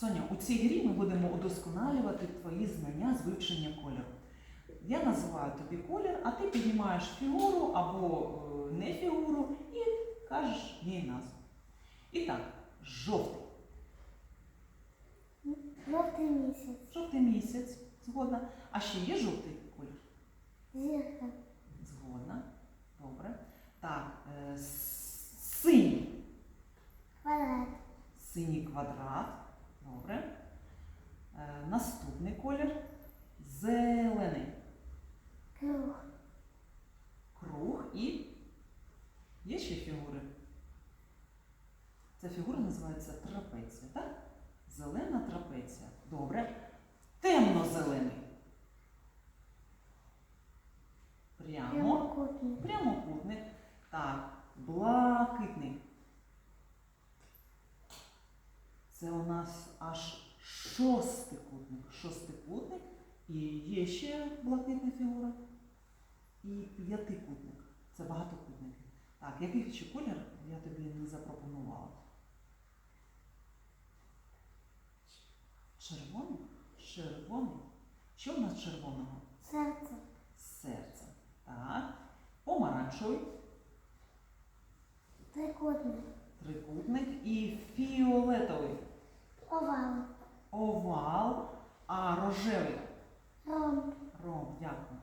Соня, у цій грі ми будемо удосконалювати твої знання з вивчення кольору. Я називаю тобі колір, а ти піднімаєш фігуру або е, не фігуру і кажеш їй назву. І так, жовтий. Жовтий місяць. Жовтий місяць. Згодна. А ще є жовтий колір? Зірка. Згодна. Добре. Так, е, синій. Квадрат. Синій квадрат. Добре. Е, наступний колір. Зелений. Круг. Круг і є ще фігури. Ця фігура називається трапеція, так? Зелена трапеція. Добре. Темно-зелений. Прямо. Прямокутник. Прямокутник. Так, блакитний. Це у нас аж шостикутник. Шостикутник. І є ще блакитна фігура. І п'ятикутник. Це багатокутники. Так, який ще колір я тобі не запропонувала? Червоний? Червоний. Що в нас червоного? Серце. Серце. Так. Помаранчевий, Трикутник. трикутник і фіолетовий. Рожевий. Ром. Ром, дякую.